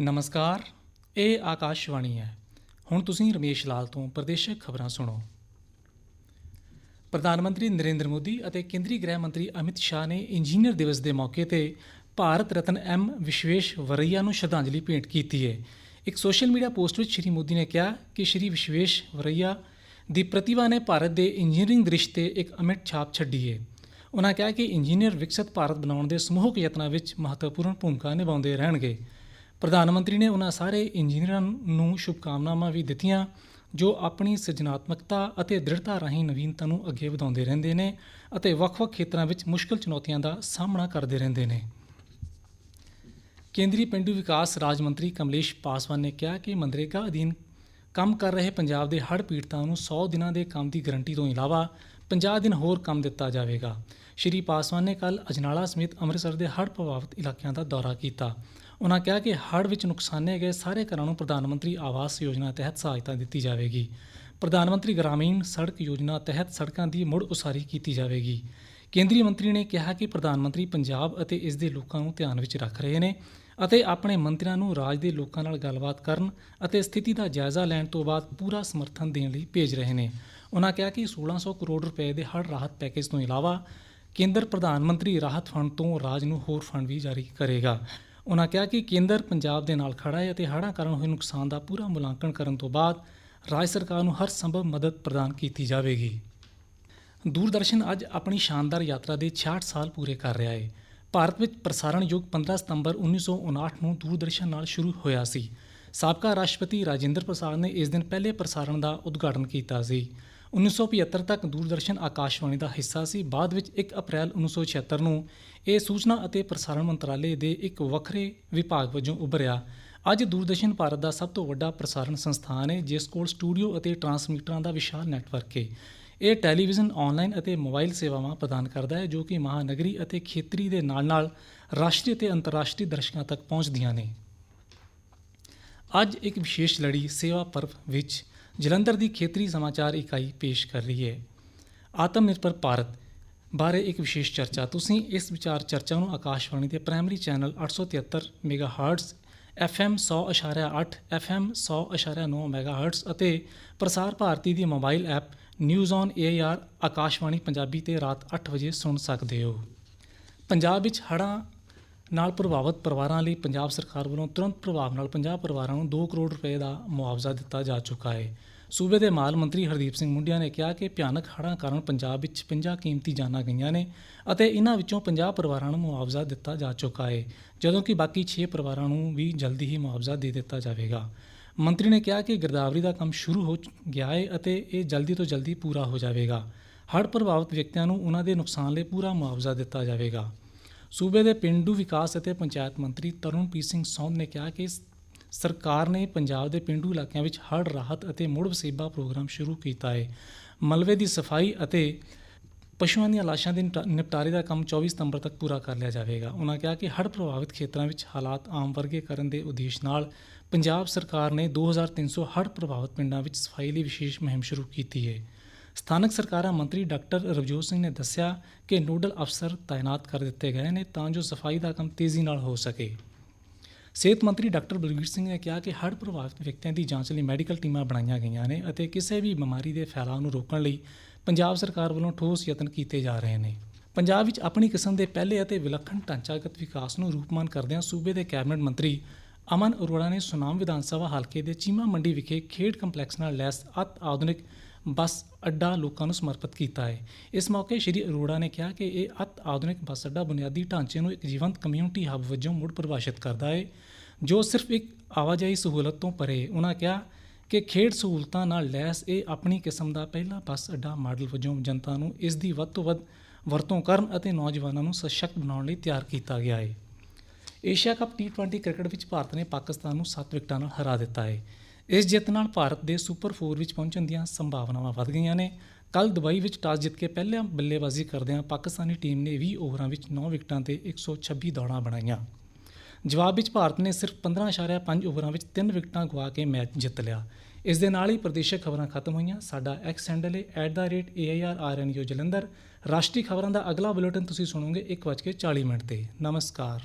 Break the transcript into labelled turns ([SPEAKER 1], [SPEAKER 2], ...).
[SPEAKER 1] ਨਮਸਕਾਰ, ਇਹ ਆਕਾਸ਼ਵਾਣੀ ਹੈ। ਹੁਣ ਤੁਸੀਂ ਰਮੇਸ਼ ਲਾਲ ਤੋਂ ਪ੍ਰਦੇਸ਼ਕ ਖਬਰਾਂ ਸੁਣੋ। ਪ੍ਰਧਾਨ ਮੰਤਰੀ ਨਰਿੰਦਰ ਮੋਦੀ ਅਤੇ ਕੇਂਦਰੀ ਗ੍ਰਹਿ ਮੰਤਰੀ ਅਮਿਤ ਸ਼ਾਹ ਨੇ ਇੰਜੀਨੀਅਰ ਦਿਵਸ ਦੇ ਮੌਕੇ ਤੇ ਭਾਰਤ ਰਤਨ ਐਮ ਵਿਸ਼ਵੇਸ਼ ਵਰਈਆ ਨੂੰ ਸ਼ਰਧਾਂਜਲੀ ਭੇਂਟ ਕੀਤੀ ਹੈ ਇੱਕ ਸੋਸ਼ਲ ਮੀਡੀਆ ਪੋਸਟ ਵਿੱਚ ਸ਼੍ਰੀ ਮੋਦੀ ਨੇ ਕਿਹਾ ਕਿ ਸ਼੍ਰੀ ਵਿਸ਼ਵੇਸ਼ ਵਰਈਆ ਦੀ ਪ੍ਰਤਿਭਾ ਨੇ ਭਾਰਤ ਦੇ ਇੰਜੀਨੀਅਰਿੰਗ ਦ੍ਰਿਸ਼ ਤੇ ਇੱਕ ਅਮਿਟ ਛਾਪ ਛੱਡੀ ਹੈ ਉਹਨਾਂ ਕਿਹਾ ਕਿ ਇੰਜੀਨੀਅਰ ਵਿਕਸਿਤ ਭਾਰਤ ਬਣਾਉਣ ਦੇ ਸਮੂਹਕ ਯਤਨਾਂ ਵਿੱਚ ਮਹੱਤਵਪੂਰਨ ਭੂਮਿਕਾ ਨਿਭਾਉਂਦੇ ਰਹਿਣਗੇ। ਪ੍ਰਧਾਨ ਮੰਤਰੀ ਨੇ ਉਹਨਾਂ ਸਾਰੇ ਇੰਜੀਨੀਅਰਾਂ ਨੂੰ ਸ਼ੁਭਕਾਮਨਾਵਾਂ ਵੀ ਦਿੱਤੀਆਂ, ਜੋ ਆਪਣੀ ਸਿਰਜਣਾਤਮਕਤਾ ਅਤੇ ਦ੍ਰਿੜਤਾ ਰਾਹੀਂ ਨਵੀਨਤਾ ਨੂੰ ਅੱਗੇ ਵਧਾਉਂਦੇ ਰਹਿੰਦੇ ਨੇ ਅਤੇ ਵੱਖ-ਵੱਖ ਖੇਤਰਾਂ ਵਿੱਚ ਮੁਸ਼ਕਲ ਚੁਣੌਤੀਆਂ ਦਾ ਸਾਹਮਣਾ ਕਰਦੇ ਰਹਿੰਦੇ ਨੇ। ਕੇਂਦਰੀ ਪਿੰਡੂ ਵਿਕਾਸ ਰਾਜ ਮੰਤਰੀ ਕਮਲੇਸ਼ ਪਾਸਵਾਨ ਨੇ ਕਿਹਾ ਕਿ ਮਨਰੇਗਾ ਅਧੀਨ ਕੰਮ ਕਰ ਰਹੇ ਪੰਜਾਬ ਦੇ ਹੜ੍ਹ ਪੀੜਤਾਂ ਨੂੰ 100 ਦਿਨਾਂ ਦੇ ਕੰਮ ਦੀ ਗਰੰਟੀ ਤੋਂ ਇਲਾਵਾ 50 ਦਿਨ ਹੋਰ ਕੰਮ ਦਿੱਤਾ ਜਾਵੇਗਾ। ਸ਼੍ਰੀ ਪਾਸਵਾਨ ਨੇ ਕੱਲ ਅਜਨਾਲਾ ਸਮੇਤ ਅੰਮ੍ਰਿਤਸਰ ਦੇ ਹੜ੍ਹ ਪ੍ਰਭਾਵਿਤ ਇਲਾਕਿਆਂ ਦਾ ਦੌਰਾ ਕੀਤਾ। ਉਨ੍ਹਾਂ ਕਿਹਾ ਕਿ ਹੜ੍ਹ ਵਿੱਚ ਨੁਕਸਾਨੇ ਗਏ ਸਾਰੇ ਘਰਾਂ ਨੂੰ ਪ੍ਰਧਾਨ ਮੰਤਰੀ ਆਵਾਸ ਯੋਜਨਾ ਤਹਿਤ ਸਹਾਇਤਾ ਦਿੱਤੀ ਜਾਵੇਗੀ। ਪ੍ਰਧਾਨ ਮੰਤਰੀ ਗ੍ਰਾਮੀਣ ਸੜਕ ਯੋਜਨਾ ਤਹਿਤ ਸੜਕਾਂ ਦੀ ਮੁੜ ਉਸਾਰੀ ਕੀਤੀ ਜਾਵੇਗੀ। ਕੇਂਦਰੀ ਮੰਤਰੀ ਨੇ ਕਿਹਾ ਕਿ ਪ੍ਰਧਾਨ ਮੰਤਰੀ ਪੰਜਾਬ ਅਤੇ ਇਸ ਦੇ ਲੋਕਾਂ ਨੂੰ ਧਿਆਨ ਵਿੱਚ ਰੱਖ ਰਹੇ ਨੇ ਅਤੇ ਆਪਣੇ ਮੰਤਰੀਆਂ ਨੂੰ ਰਾਜ ਦੇ ਲੋਕਾਂ ਨਾਲ ਗੱਲਬਾਤ ਕਰਨ ਅਤੇ ਸਥਿਤੀ ਦਾ ਜਾਇਜ਼ਾ ਲੈਣ ਤੋਂ ਬਾਅਦ ਪੂਰਾ ਸਮਰਥਨ ਦੇਣ ਲਈ ਭੇਜ ਰਹੇ ਨੇ। ਉਹਨਾਂ ਕਿਹਾ ਕਿ 1600 ਕਰੋੜ ਰੁਪਏ ਦੇ ਹੜ੍ਹ ਰਾਹਤ ਪੈਕੇਜ ਤੋਂ ਇਲਾਵਾ ਕੇਂਦਰ ਪ੍ਰਧਾਨ ਮੰਤਰੀ ਰਾਹਤ ਫੰਡ ਤੋਂ ਰਾਜ ਨੂੰ ਹੋਰ ਫੰਡ ਵੀ ਜਾਰੀ ਕਰੇਗਾ। ਉਹਨਾਂ ਕਿਹਾ ਕਿ ਕੇਂਦਰ ਪੰਜਾਬ ਦੇ ਨਾਲ ਖੜਾ ਹੈ ਅਤੇ ਹੜ੍ਹਾਂ ਕਾਰਨ ਹੋਏ ਨੁਕਸਾਨ ਦਾ ਪੂਰਾ ਮੁਲਾਂਕਣ ਕਰਨ ਤੋਂ ਬਾਅਦ ਰਾਜ ਸਰਕਾਰ ਨੂੰ ਹਰ ਸੰਭਵ ਮਦਦ ਪ੍ਰਦਾਨ ਕੀਤੀ ਜਾਵੇਗੀ। ਦੂਰਦਰਸ਼ਨ ਅੱਜ ਆਪਣੀ ਸ਼ਾਨਦਾਰ ਯਾਤਰਾ ਦੇ 66 ਸਾਲ ਪੂਰੇ ਕਰ ਰਿਹਾ ਹੈ। ਭਾਰਤ ਵਿੱਚ ਪ੍ਰਸਾਰਣ ਯੁੱਗ 15 ਸਤੰਬਰ 1959 ਨੂੰ ਦੂਰਦਰਸ਼ਨ ਨਾਲ ਸ਼ੁਰੂ ਹੋਇਆ ਸੀ। ਸਾਬਕਾ ਰਾਸ਼ਟਰਪਤੀ ਰਾਜਿੰਦਰ ਪ੍ਰਸਾਦ ਨੇ ਇਸ ਦਿਨ ਪਹਿਲੇ ਪ੍ਰਸਾਰਣ ਦਾ ਉਦਘਾਟਨ ਕੀਤਾ ਸੀ। 1975 ਤੱਕ ਦੂਰਦਰਸ਼ਨ ਆਕਾਸ਼ਵਾਣੀ ਦਾ ਹਿੱਸਾ ਸੀ। ਬਾਅਦ ਵਿੱਚ 1 ਅਪ੍ਰੈਲ 1976 ਨੂੰ ਇਹ ਸੂਚਨਾ ਅਤੇ ਪ੍ਰਸਾਰਣ ਮੰਤਰਾਲੇ ਦੇ ਇੱਕ ਵੱਖਰੇ ਵਿਭਾਗ ਵਜੋਂ ਉਭਰਿਆ। ਅੱਜ ਦੂਰਦਰਸ਼ਨ ਭਾਰਤ ਦਾ ਸਭ ਤੋਂ ਵੱਡਾ ਪ੍ਰਸਾਰਣ ਸੰਸਥਾਨ ਹੈ ਜਿਸ ਕੋਲ ਸਟੂਡੀਓ ਅਤੇ ਟਰਾਂਸਮੀਟਰਾਂ ਦਾ ਵਿਸ਼ਾਲ ਨੈਟਵਰਕ ਹੈ ਇਹ ਟੈਲੀਵਿਜ਼ਨ ਆਨਲਾਈਨ ਅਤੇ ਮੋਬਾਈਲ ਸੇਵਾਵਾਂ ਪ੍ਰਦਾਨ ਕਰਦਾ ਹੈ ਜੋ ਕਿ ਮਹਾਨਗਰੀ ਅਤੇ ਖੇਤਰੀ ਦੇ ਨਾਲ-ਨਾਲ ਰਾਸ਼ਟਰੀ ਅਤੇ ਅੰਤਰਰਾਸ਼ਟਰੀ ਦਰਸ਼ਕਾਂ ਤੱਕ ਪਹੁੰਚਦੀਆਂ ਨੇ। ਅੱਜ ਇੱਕ ਵਿਸ਼ੇਸ਼ ਲੜੀ ਸੇਵਾ ਪਰਵ ਵਿੱਚ ਜਲੰਧਰ ਦੀ ਖੇਤਰੀ ਸਮਾਚਾਰ ਇਕਾਈ ਪੇਸ਼ ਕਰ ਰਹੀ ਹੈ। ਆਤਮ ਨਿਰਭਰ ਭਾਰਤ ਬਾਰੇ ਇੱਕ ਵਿਸ਼ੇਸ਼ ਚਰਚਾ। ਤੁਸੀਂ ਇਸ ਵਿਚਾਰ ਚਰਚਾ ਨੂੰ ਆਕਾਸ਼ਵਾਣੀ ਦੇ primary channel 873 megahertz FM 100.8 FM 100.9 megahertz ਅਤੇ ਪ੍ਰਸਾਰ ਭਾਰਤੀ ਦੀ mobile app news on AIR Akashvani Punjabi ਤੇ ਰਾਤ 8 ਵਜੇ ਸੁਣ ਸਕਦੇ ਹੋ। ਪੰਜਾਬ ਵਿੱਚ ਹੜ੍ਹਾਂ ਨਾਲ ਪ੍ਰਭਾਵਿਤ ਪਰਿਵਾਰਾਂ ਲਈ ਪੰਜਾਬ ਸਰਕਾਰ ਵੱਲੋਂ ਤੁਰੰਤ ਪ੍ਰਭਾਵ ਨਾਲ 50 ਪਰਿਵਾਰਾਂ ਨੂੰ 2 ਕਰੋੜ ਰੁਪਏ ਦਾ ਮੁਆਵਜ਼ਾ ਦਿੱਤਾ ਜਾ ਚੁੱਕਾ ਹੈ। ਸੂਬੇ ਦੇ ਮਾਲ ਮੰਤਰੀ ਹਰਦੀਪ ਸਿੰਘ ਮੁੰਡਿਆ ਨੇ ਕਿਹਾ ਕਿ ਭਿਆਨਕ ਹੜ੍ਹਾਂ ਕਾਰਨ ਪੰਜਾਬ ਵਿੱਚ 50 ਕੀਮਤੀ ਜਾਨਾਂ ਗਈਆਂ ਨੇ ਅਤੇ ਇਹਨਾਂ ਵਿੱਚੋਂ 50 ਪਰਿਵਾਰਾਂ ਨੂੰ ਮੁਆਵਜ਼ਾ ਦਿੱਤਾ ਜਾ ਚੁੱਕਾ ਹੈ, ਜਦੋਂ ਕਿ ਬਾਕੀ 6 ਪਰਿਵਾਰਾਂ ਨੂੰ ਵੀ ਜਲਦੀ ਹੀ ਮੁਆਵਜ਼ਾ ਦੇ ਦਿੱਤਾ ਜਾਵੇਗਾ। ਮੰਤਰੀ ਨੇ ਕਿਹਾ ਕਿ ਗਿਰਦਾਵਰੀ ਦਾ ਕੰਮ ਸ਼ੁਰੂ ਹੋ ਗਿਆ ਹੈ ਅਤੇ ਇਹ ਜਲਦੀ ਤੋਂ ਜਲਦੀ ਪੂਰਾ ਹੋ ਜਾਵੇਗਾ। ਹੜ੍ਹ ਪ੍ਰਭਾਵਿਤ ਵਿਅਕਤੀਆਂ ਨੂੰ ਉਹਨਾਂ ਦੇ ਨੁਕਸਾਨ ਲਈ ਪੂਰਾ ਮੁਆਵਜ਼ਾ ਦਿੱਤਾ ਜਾਵੇਗਾ। ਸੂਬੇ ਦੇ ਪਿੰਡੂ ਵਿਕਾਸ ਅਤੇ ਪੰਚਾਇਤ ਮੰਤਰੀ ਤਰੁਣਪ੍ਰੀਤ ਸਿੰਘ ਸੌਂਦ ਨੇ ਕਿਹਾ ਕਿ ਸਰਕਾਰ ਨੇ ਪੰਜਾਬ ਦੇ ਪਿੰਡੂ ਇਲਾਕਿਆਂ ਵਿੱਚ ਹੜ੍ਹ, ਰਾਹਤ ਅਤੇ ਮੁੜ ਵਸੇਬਾ ਪ੍ਰੋਗਰਾਮ ਸ਼ੁਰੂ ਕੀਤਾ ਹੈ ਮਲਵੇ ਦੀ ਸਫ਼ਾਈ ਅਤੇ ਪਸ਼ੂਆਂ ਦੀਆਂ ਲਾਸ਼ਾਂ ਦੇ ਨਿਪਟਾ- ਨਿਪਟਾਰੇ ਦਾ ਕੰਮ 24 ਸਤੰਬਰ ਤੱਕ ਪੂਰਾ ਕਰ ਲਿਆ ਜਾਵੇਗਾ। ਉਹਨਾਂ ਕਿਹਾ ਕਿ ਹੜ੍ਹ ਪ੍ਰਭਾਵਿਤ ਖੇਤਰਾਂ ਵਿੱਚ ਹਾਲਾਤ ਆਮ ਵਰਗੇ ਕਰਨ ਦੇ ਉਦੇਸ਼ ਨਾਲ ਪੰਜਾਬ ਸਰਕਾਰ ਨੇ 2300 ਹੜ੍ਹ ਪ੍ਰਭਾਵਿਤ ਪਿੰਡਾਂ ਵਿੱਚ ਸਫ਼ਾਈ ਲਈ ਵਿਸ਼ੇਸ਼ ਮੁਹਿੰਮ ਸ਼ੁਰੂ ਕੀਤੀ ਹੈ ਸਥਾਨਕ ਸਰਕਾਰਾਂ ਮੰਤਰੀ ਡਾਕਟਰ ਰਵਜੋਤ ਸਿੰਘ ਨੇ ਦੱਸਿਆ ਕਿ ਨੋਡਲ ਅਫਸਰ ਤਾਇਨਾਤ ਕਰ ਦਿੱਤੇ ਗਏ ਨੇ ਤਾਂ ਜੋ ਸਫ਼ਾਈ ਦਾ ਕੰਮ ਤੇਜ਼ੀ ਨਾਲ ਹੋ ਸਕੇ। ਸਿਹਤ ਮੰਤਰੀ ਡਾਕਟਰ ਬਲਬੀਰ ਸਿੰਘ ਨੇ ਕਿਹਾ ਕਿ ਹੜ੍ਹ ਪ੍ਰਭਾਵਿਤ ਵਿਅਕਤੀਆਂ ਦੀ ਜਾਂਚ ਲਈ ਮੈਡੀਕਲ ਟੀਮਾਂ ਬਣਾਈਆਂ ਗਈਆਂ ਨੇ ਅਤੇ ਕਿਸੇ ਵੀ ਬਿਮਾਰੀ ਦੇ ਫੈਲਾਅ ਨੂੰ ਰੋਕਣ ਲਈ ਪੰਜਾਬ ਸਰਕਾਰ ਵੱਲੋਂ ਠੋਸ ਯਤਨ ਕੀਤੇ ਜਾ ਰਹੇ ਨੇ। ਪੰਜਾਬ ਵਿੱਚ ਆਪਣੀ ਕਿਸਮ ਦੇ ਪਹਿਲੇ ਅਤੇ ਵਿਲੱਖਣ ਢਾਂਚਾਗਤ ਵਿਕਾਸ ਨੂੰ ਰੂਪਮਾਨ ਕਰਦਿਆਂ ਸੂਬੇ ਦੇ ਕੈਬਨਿਟ ਮੰਤਰੀ ਅਮਨ ਅਰੋੜਾ ਨੇ ਸੁਨਾਮ ਵਿਧਾਨ ਸਭਾ ਹਲਕੇ ਦੇ ਚੀਮਾ ਮੰਡੀ ਵਿਖੇ ਖੇਡ ਕੰਪਲੈਕਸ ਨਾਲ ਲੈਸ ਅਤ ਆਧੁਨਿਕ ਬੱਸ ਅੱਡਾ ਲੋਕਾਂ ਨੂੰ ਸਮਰਪਿਤ ਕੀਤਾ ਹੈ। ਇਸ ਮੌਕੇ ਸ਼੍ਰੀ ਅਰੋੜਾ ਨੇ ਕਿਹਾ ਕਿ ਇਹ ਅਤ ਆਧੁਨਿਕ ਬੱਸ ਅੱਡਾ ਬੁਨਿਆਦੀ ਢਾਂਚੇ ਨੂੰ ਇੱਕ ਜੀਵੰਤ ਕਮਿਊਨਿਟੀ ਹੱਬ ਵਜੋਂ ਮੁੜ ਪਰਿਭਾਸ਼ਿਤ ਕਰਦਾ ਹੈ, ਜੋ ਸਿਰਫ ਇੱਕ ਆਵਾਜਾਈ ਸਹੂਲਤ ਤੋਂ ਪਰੇ ਉਹਨਾਂ ਕਿਹਾ ਕਿ ਖੇਡ ਸਹੂਲਤਾਂ ਨਾਲ ਲੈਸ ਇਹ ਆਪਣੀ ਕਿਸਮ ਦਾ ਪਹਿਲਾ ਬੱਸ ਅੱਡਾ ਮਾਡਲ ਵਜੋਂ ਜਨਤਾ ਨੂੰ ਇਸ ਦੀ ਵੱਧ ਤੋਂ ਵੱਧ ਵਰਤੋਂ ਕਰਨ ਅਤੇ ਨੌਜਵਾਨਾਂ ਨੂੰ ਸਸ਼ਕਤ ਬਣਾਉਣ ਲਈ ਤਿਆਰ ਕੀਤਾ ਗਿਆ ਹੈ। ਏਸ਼ੀਆ ਕੱਪ ਟੀ20 ਕ੍ਰਿਕਟ ਵਿੱਚ ਭਾਰਤ ਨੇ ਪਾਕਿਸਤਾਨ ਨੂੰ 7 ਵਿਕਟਾਂ ਨਾਲ ਹਰਾ ਦਿੱਤਾ ਹੈ। ਇਸ ਜਿੱਤ ਨਾਲ ਭਾਰਤ ਦੇ ਸੁਪਰ 4 ਵਿੱਚ ਪਹੁੰਚਣ ਦੀਆਂ ਸੰਭਾਵਨਾਵਾਂ ਵਧ ਗਈਆਂ ਨੇ। ਕੱਲ ਦੁਬਈ ਵਿੱਚ ਟਾਸ ਜਿੱਤ ਕੇ ਪਹਿਲਾਂ ਬੱਲੇਬਾਜ਼ੀ ਕਰਦਿਆਂ ਪਾਕਿਸਤਾਨੀ ਟੀਮ ਨੇ 20 ਓਵਰਾਂ ਵਿੱਚ 9 ਵਿਕਟਾਂ ਤੇ 126 ਦੌੜਾਂ ਬਣਾਈਆਂ। ਜਵਾਬ ਵਿੱਚ ਭਾਰਤ ਨੇ ਸਿਰਫ 15.5 ਓਵਰਾਂ ਵਿੱਚ 3 ਵਿਕਟਾਂ ਗਵਾ ਕੇ ਮੈਚ ਜਿੱਤ ਲਿਆ। ਇਸ ਦੇ ਨਾਲ ਹੀ ਪ੍ਰਦੇਸ਼ਕ ਖਬਰਾਂ ਖਤਮ ਹੋਈਆਂ। ਸਾਡਾ ਐਕਸ ਹੈਂਡਲ ਹੈ @airrnu ਜਲੰਧਰ। ਰਾਸ਼ਟਰੀ ਖਬਰਾਂ ਦਾ ਅਗਲਾ ਬੁਲੇਟਿਨ ਤੁਸੀਂ ਸੁਣੋਗੇ 1:40 ਮਿੰਟ ਤੇ। ਨਮਸਕਾਰ।